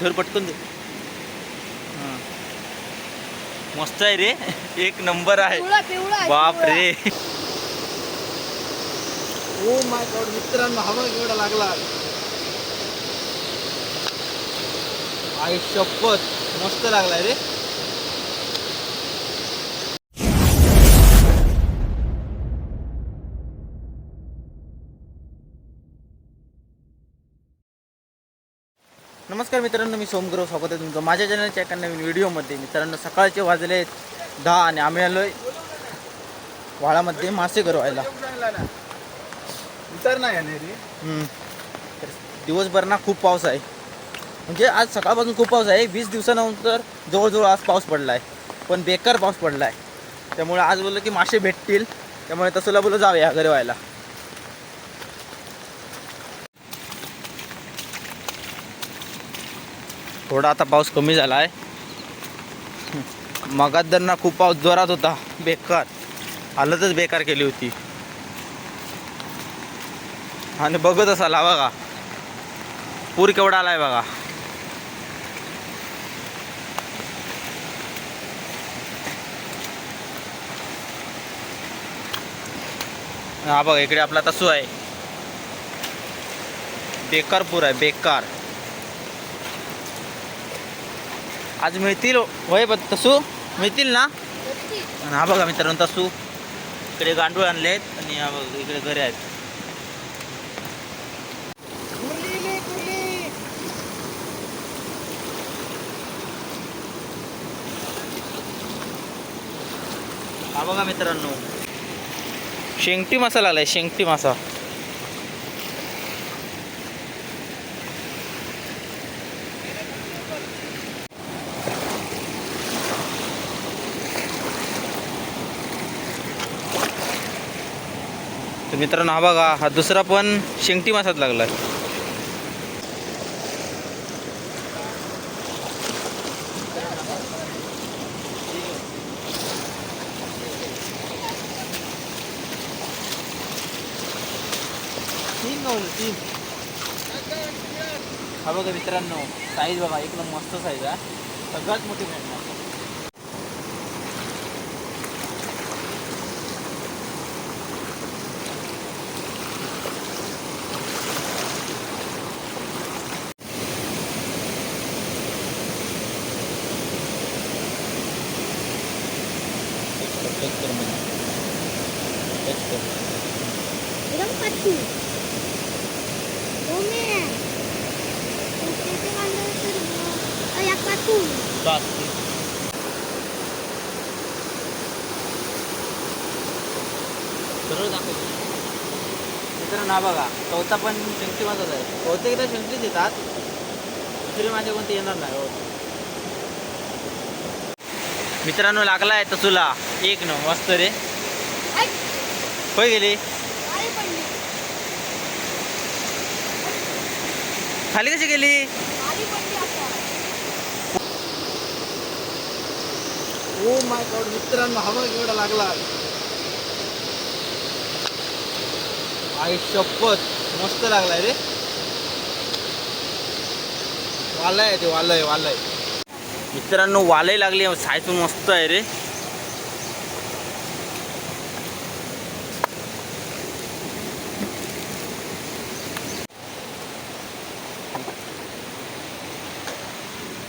धर पटकन. हां. मस्त आहे रे. एक नंबर आहे. बाप रे. ओ माय गॉड मित्रांनो हवा केवढा लागला. आई शपथ मस्त लागलाय रे. नमस्कार मित्रांनो मी सोमगुरव स्वागत आहे तुमचं माझ्या चॅनलच्या एका नवीन व्हिडिओमध्ये. मित्रांनो सकाळचे वाजले आहेत दहा आणि आम्ही आलोय वाळामध्ये मासे गरवायला विचार नाही आहे. तर दिवसभर ना खूप पाऊस आहे. म्हणजे आज सकाळपासून खूप पाऊस आहे. वीस दिवसानंतर जवळजवळ आज पाऊस पडला आहे पण बेकार पाऊस पडला आहे त्यामुळे आज बोललं की मासे भेटतील. त्यामुळे तसंला बोललं जाऊया गरवायला थोडा आता पाऊस कमी झाला आहे मगात ना खूप पाऊस जोरात होता. बेकार. हालतच बेकार केली होती. आणि बघत असाला बघा. पूर केवढा आला आहे बघा. हा बघा इकडे आपला तसू आहे. बेकार पूर आहे बेकार. आज मिळतील होय बघ तसू मिळतील ना? आणि हा बघा मित्रांनो तसू. इकडे गांडूळ आणले आहेत आणि हा बघा इकडे घरे आहेत. हा बघा मित्रांनो. शेंगटी मासा लागलाय शेंगटी मासा तर मित्रांनो हा बघा हा दुसरा पण शेंगटी मासात लागलाय. तीन तीन. हा बघा मित्रांनो साईज बघा एकदम मस्त साईज आहे. सगळ्यात मोठी भेटणार. सरळ दाखव मित्रांनो ना बघा चौथा पण शेंगटी माझाच आहे बहुतेकदा शंकीच येतात दुसरी माझ्या कोणती येणार नाही हो मित्रांनो लागला आहे तसुला. एक न मस्त रे. होय गेली? खाली कशी गेली? ओ माय गॉड मित्रांनो हवा केवढा लागला. आई शपथ मस्त लागलाय रे. वालाय ते वालय वालय. मित्रांनो वालही लागली सायसून मस्त आहे रे.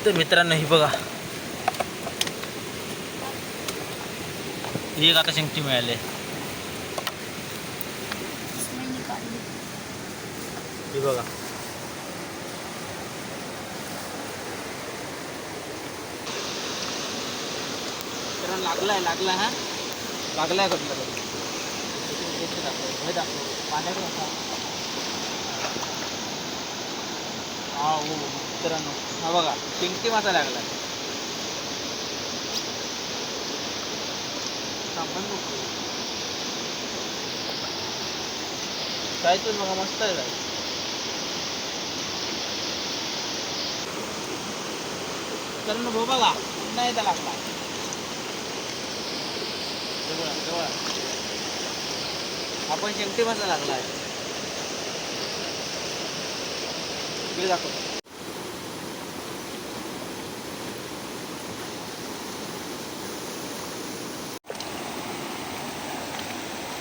तर मित्रांनो ही बघा. एक आता शिंगटी मिळाली. ही बघा. लागलाय लागलाय हा? लागलाय कुठला तरी दाखव. पाण्याकडे हा हो. हो. मित्रांनो. हा बघा चिंगटी मासा लागला. काय तर बघा मस्त आहे काय मित्रांनो भाऊ बघा पुन्हा येता लागला. जवळ जवळ. आपण शेमटी मासा लागला आहे दाखवतो.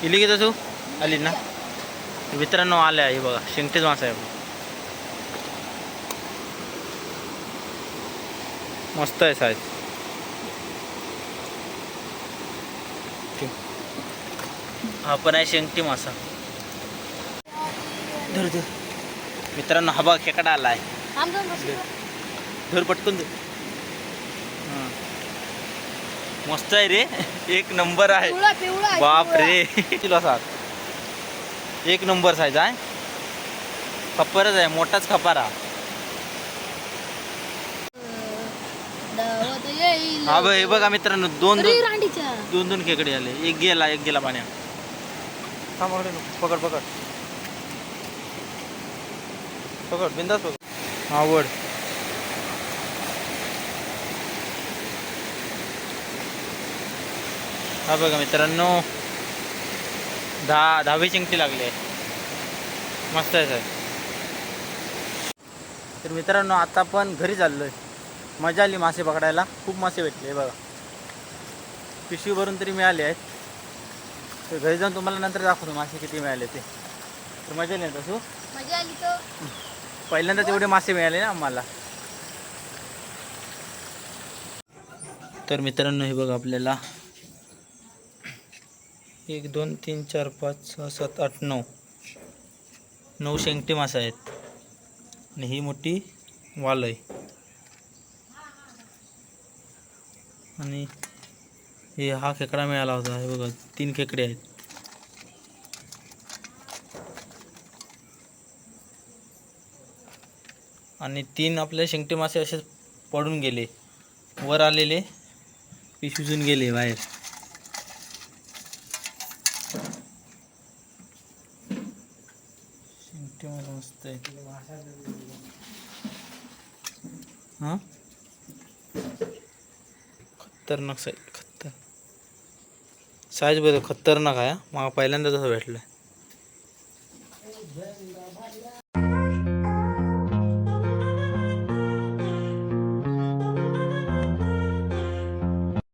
इली की तू आली ना मित्रांनो आले आहे बघा शेंगटेच मासा आहे. मस्त आहे साईज हा पण आहे शेंगटी मासा धर धर मित्रांनो हा बघा खेकडा आला आहे. धर पटकन धर हां. मस्त आहे रे. एक नंबर आहे. बाप. रे. किलो असात एक नंबर साईज आहे. खप्परच आहे मोठाच खपारा. हा बघ हे बघा मित्रांनो दोन दोन दोन दोन खेकडे आले. एक गेला एक गेला पाण्यात हा पकड पकड पकड. पकड बिंदास पकड. आवड. हा बघा मित्रांनो दहा दहावी चिंगटी लागली आहे. मस्त आहे सर. तर मित्रांनो आता आपण घरी चाललो आहे मजा आली मासे पकडायला. खूप मासे भेटले बघा. पिशवी भरून तरी मिळाले आहेत. तर घरी जाऊन तुम्हाला नंतर दाखवतो मासे किती मिळाले ते. तर मजा आली ना तसू? मजा आली तर. पहिल्यांदा तेवढे मासे मिळाले ना आम्हाला. तर मित्रांनो हे बघा आपल्याला. एक दोन तीन चार पाच सहा सात आठ नऊ. नऊ शेंगटे मासे आहेत. आणि ही मोठी वाल आहे. आणि हे हा खेकडा मिळाला होता. हे बघा तीन खेकडे आहेत. आणि तीन आपले शेंगटे मासे असे पडून गेले. वर आलेले पिशवीतून गेले बाहेर. शेंगटे मस्त आहे. हां? खतरनाक साईज खतर साईज बरं खतरनाक आहे मला पहिल्यांदा तसं भेटलं